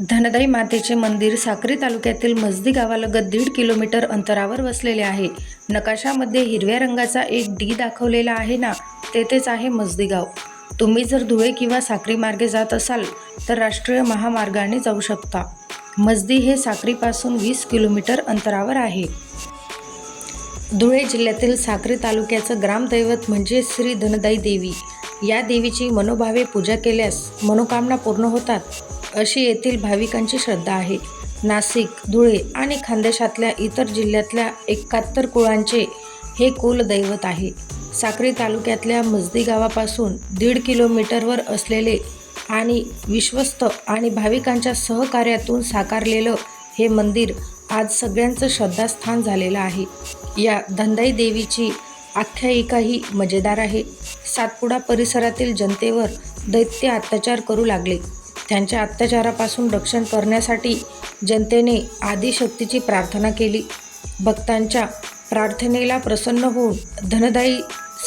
धनदाई मातेचे मंदिर साक्री तालुक्यातील मजदी गावालगत दीड किलोमीटर अंतरावर वसलेले आहे. नकाशामध्ये हिरव्या रंगाचा एक डी दाखवलेला आहे ना तेथेच आहे मजदी गाव. तुम्ही जर धुळे किंवा साक्री मार्गे जात असाल तर राष्ट्रीय महामार्गाने जाऊ शकता. मजदी हे साक्रीपासून वीस किलोमीटर अंतरावर आहे. धुळे जिल्ह्यातील साक्री तालुक्याचं ग्रामदैवत म्हणजे श्री धनदाई देवी. या देवीची मनोभावे पूजा केल्यास मनोकामना पूर्ण होतात. अशी येथील भाविकांची श्रद्धा आहे. नाशिक धुळे आणि खानदेशातल्या इतर जिल्ह्यातल्या एकाहत्तर कुळांचे हे कुलदैवत आहे. साक्री तालुक्यातल्या मजदी गावापासून दीड किलोमीटरवर असलेले आणि विश्वस्त आणि भाविकांच्या सहकार्यातून साकारलेलं हे मंदिर आज सगळ्यांचं श्रद्धास्थान झालेलं आहे. या धंदाई देवीची आख्यायिकाही मजेदार आहे. सातपुडा परिसरातील जनतेवर दैत्य अत्याचार करू लागले. त्यांच्या अत्याचारापासून रक्षण करण्यासाठी जनतेने आदिशक्तीची प्रार्थना केली. भक्तांच्या प्रार्थनेला प्रसन्न होऊन धनदायी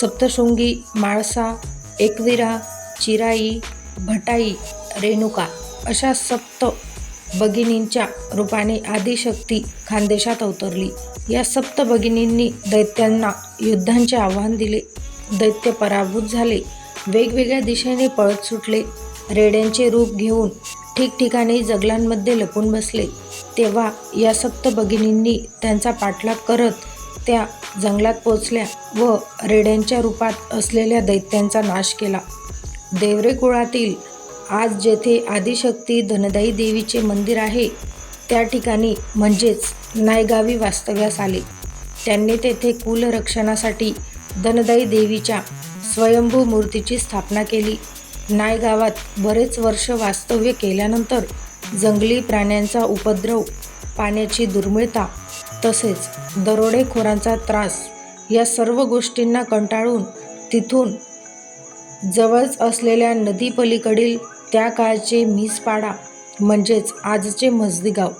सप्तशृंगी माळसा एकविरा चिराई भटाई रेणुका अशा सप्त भगिनींच्या रूपाने आदिशक्ती खानदेशात अवतरली. या सप्त भगिनींनी दैत्यांना युद्धांचे आव्हान दिले. दैत्य पराभूत झाले. वेगवेगळ्या दिशेने पळत सुटले. रेड्यांचे रूप घेऊन ठिकठिकाणी जगलांमध्ये लपून बसले. तेव्हा या सप्त भगिनींनी त्यांचा पाठलाग करत त्या जंगलात पोचल्या व रेड्यांच्या रूपात असलेल्या दैत्यांचा नाश केला. देवरे कुळातील आज जेथे आदिशक्ती धनदाई देवीचे मंदिर आहे त्या ठिकाणी म्हणजेच नायगावी वास्तव्यास आले. त्यांनी तेथे कुलरक्षणासाठी धनदाई देवीच्या स्वयंभू मूर्तीची स्थापना केली. नायगावात बरेच वर्ष वास्तव्य केल्यानंतर जंगली प्राण्यांचा उपद्रव पाण्याची दुर्मिळता तसेच दरोडेखोरांचा त्रास या सर्व गोष्टींना कंटाळून तिथून जवळच असलेल्या नदीपलीकडील त्या काळचे मिसपाडा म्हणजेच आजचे मजदीगाव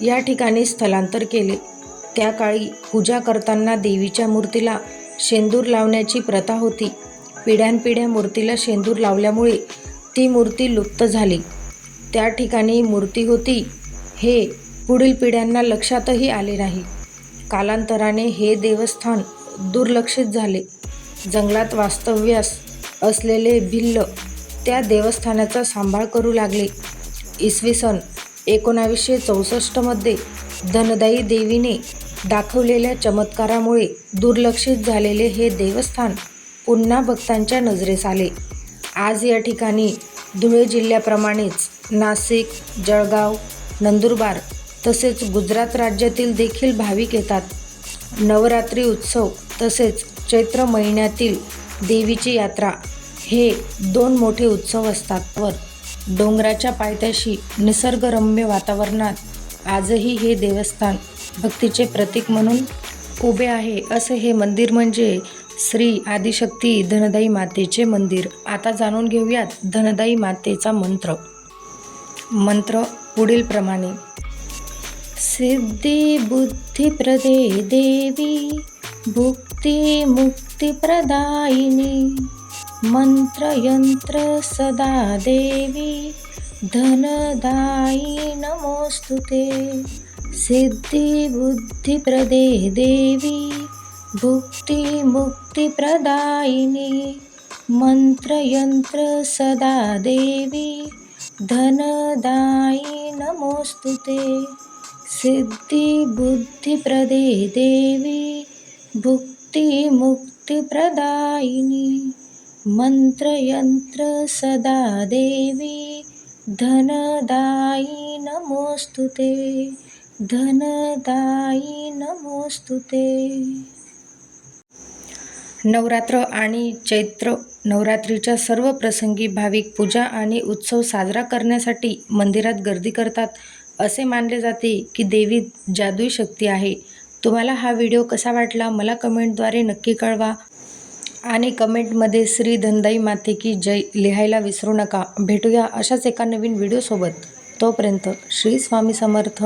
या ठिकाणी स्थलांतर केले. त्या काळी पूजा करताना देवीच्या मूर्तीला शेंदूर लावण्याची प्रथा होती. पिढ्यानपिढ्या मूर्तीला शेंदूर लावल्यामुळे ती मूर्ती लुप्त झाली. त्या ठिकाणी मूर्ती होती. हे पुढील पिढ्यांना लक्षातही आले नाही. कालांतराने हे देवस्थान दुर्लक्षित झाले. जंगलात वास्तव्यास असलेले भिल्ल त्या देवस्थानाचा सांभाळ करू लागले. इसवी सन एकोणावीसशे चौसष्टमध्ये धनदायी देवीने दाखवलेल्या चमत्कारामुळे दुर्लक्षित झालेले हे देवस्थान पुन्हा भक्तांच्या नजरेस आले. आज या ठिकाणी धुळे जिल्ह्याप्रमाणेच नाशिक जळगाव नंदुरबार तसेच गुजरात राज्यातील देखील भाविक येतात. नवरात्री उत्सव तसेच चैत्र महिन्यातील देवीची यात्रा हे दोन मोठे उत्सव असतात वर. डोंगराच्या पायथ्याशी निसर्गरम्य वातावरणात आजही हे देवस्थान भक्तीचे प्रतीक म्हणून उभे आहे असे हे मंदिर म्हणजे श्री आदिशक्ती धनदाई मातेचे मंदिर. आता जाणून घेऊयात धनदाई मातेचा मंत्र. मंत्र पुढील प्रमाणे. सिद्धी बुद्धिप्रदे देवी भुक्ती मुक्तिप्रदायिनी मंत्रयंत्र सदा देवी धनदायी नमोस्तुते. सिद्धी सिद्धिबुद्धिप्रदे देवी भुक्तिमुक्तिप्रदायिनी मन्त्रयन्त्र सदा देवी धनदायी नमोस्तु ते। सिद्धिबुद्धिप्रदे देवी भुक्तिमुक्तिप्रदायिनी मंत्रयंत्र सदा देवी धनदायी नमोस्तु ते। धनदायी नमोस्तु ते नवरात्र आणि चैत्र नवरात्रीच्या सर्व प्रसंगी भाविक पूजा आणि उत्सव साजरा करण्यासाठी मंदिरात गर्दी करतात. असे मानले जाते की देवी जादुई शक्ती आहे. तुम्हाला हा व्हिडिओ कसा वाटला मला कमेंटद्वारे नक्की कळवा. आणि कमेंटमध्ये श्री धनदाई माते की जय लिहायला विसरू नका. भेटूया अशाच एका नवीन व्हिडिओसोबत. तोपर्यंत श्री स्वामी समर्थ.